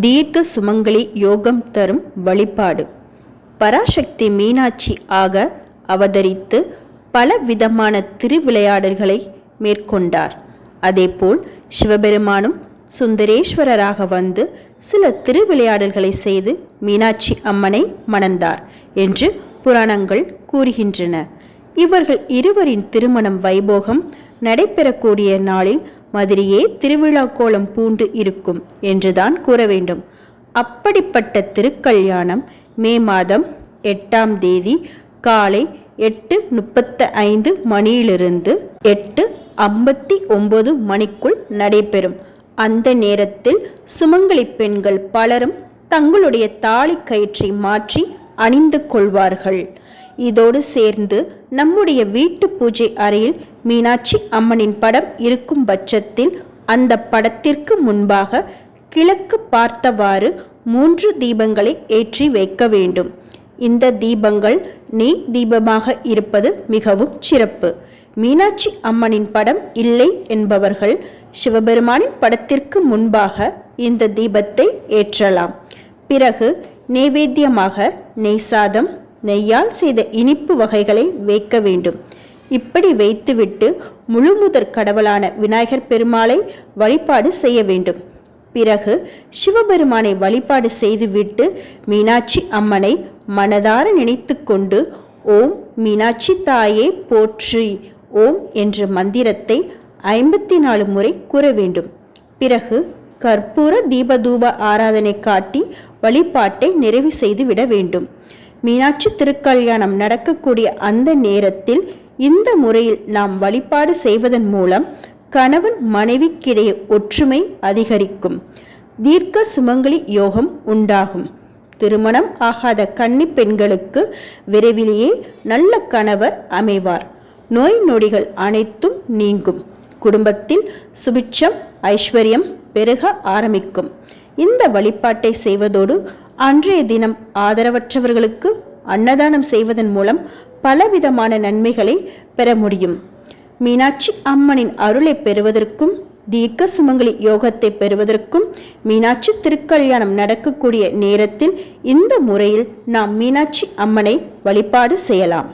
தீர்க்க சுமங்கலி யோகம் தரும் வழிபாடு. பராசக்தி மீனாட்சி ஆக அவதரித்து பல விதமான திருவிளையாடல்களை மேற்கொண்டார். அதேபோல் சிவபெருமானும் சுந்தரேஸ்வரராக வந்து சில திருவிளையாடல்களை செய்து மீனாட்சி அம்மனை மணந்தார் என்று புராணங்கள் கூறுகின்றன. இவர்கள் இருவரின் திருமணம் வைபோகம் நடைபெறக்கூடிய நாளில் மதுரையே திருவிழா கோலம் பூண்டு இருக்கும் என்றுதான் கூற வேண்டும். அப்படிப்பட்ட திருக்கல்யாணம் மே மாதம் எட்டாம் தேதி காலை எட்டு முப்பத்து ஐந்து மணியிலிருந்து எட்டு ஐம்பத்தி ஒன்பது மணிக்குள் நடைபெறும். அந்த நேரத்தில் சுமங்கலி பெண்கள் பலரும் தங்களுடைய தாலி கயிற்றை மாற்றி அணிந்து கொள்வார்கள். இதோடு சேர்ந்து நம்முடைய வீட்டு பூஜை அறையில் மீனாட்சி அம்மனின் படம் இருக்கும் பட்சத்தில் அந்த படத்திற்கு முன்பாக கிழக்கு பார்த்தவாறு மூன்று தீபங்களை ஏற்றி வைக்க வேண்டும். இந்த தீபங்கள் நெய் தீபமாக இருப்பது மிகவும் சிறப்பு. மீனாட்சி அம்மனின் படம் இல்லை என்பவர்கள் சிவபெருமானின் படத்திற்கு முன்பாக இந்த தீபத்தை ஏற்றலாம். பிறகு நெய்வேத்தியமாக நெய் சாதம் நெய்யால் செய்த இனிப்பு வகைகளை வைக்க வேண்டும். இப்படி வைத்துவிட்டு முழுமுதற் கடவுளான விநாயகர் பெருமாளை வழிபாடு செய்ய வேண்டும். பிறகு சிவபெருமானை வழிபாடு செய்துவிட்டு மீனாட்சி அம்மனை மனதார நினைத்து கொண்டு ஓம் மீனாட்சி தாயே போற்றி! ஓம் என்ற மந்திரத்தை ஐம்பத்தி நாலு முறை கூற வேண்டும். பிறகு கற்பூர தீபதூப ஆராதனை காட்டி வழிபாட்டை நிறைவு செய்து விட வேண்டும். மீனாட்சி திருக்கல்யாணம் நடக்கக்கூடிய அந்த நேரத்தில் இந்த முறையில் நாம் வழிபாடு செய்வதன் மூலம் கணவன் மனைவிக்கிடையே ஒற்றுமை அதிகரிக்கும். தீர்க்க சுமங்கலி யோகம் உண்டாகும். திருமணம் ஆகாத கன்னி பெண்களுக்கு விரைவிலேயே நல்ல கணவர் அமைவார். நோய் நொடிகள் அனைத்தும் நீங்கும். குடும்பத்தில் சுபிட்சம் ஐஸ்வர்யம் பெருக ஆரம்பிக்கும். இந்த வழிபாட்டை செய்வதோடு அன்றைய தினம் ஆதரவற்றவர்களுக்கு அன்னதானம் செய்வதன் மூலம் பலவிதமான நன்மைகளை பெற முடியும். மீனாட்சி அம்மனின் அருளை பெறுவதற்கும் தீர்க்க சுமங்கலி யோகத்தை பெறுவதற்கும் மீனாட்சி திருக்கல்யாணம் நடக்கக்கூடிய நேரத்தில் இந்த முறையில் நாம் மீனாட்சி அம்மனை வழிபாடு செய்யலாம்.